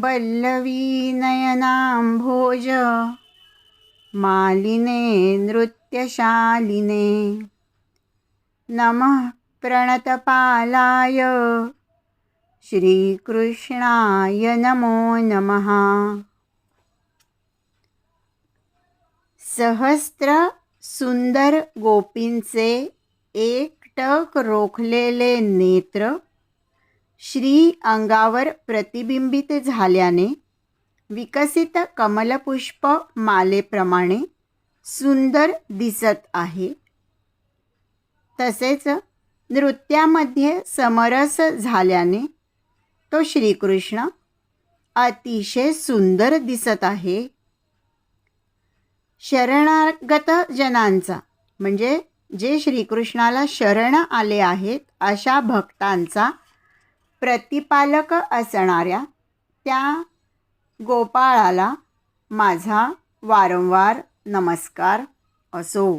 बल्लवीनयनाम्भोज मालिने नृत्यशालिने। नमः प्रणतपालाय श्रीकृष्णाय नमो नमः। सहस्त्र सुंदर गोपींचे एकटक रोखलेले नेत्र श्री अंगावर प्रतिबिंबित झाल्याने विकसित कमलपुष्प मालेप्रमाणे सुंदर दिसत आहे. तसेच नृत्यामध्ये समरस झाल्याने तो श्रीकृष्ण अतिशय सुंदर दिसत आहे. शरणागत जनांचा म्हणजे जे श्रीकृष्णाला शरण आले आहेत अशा भक्तांचा प्रतिपालक असणाऱ्या त्या गोपाळाला माझा वारंवार नमस्कार असो.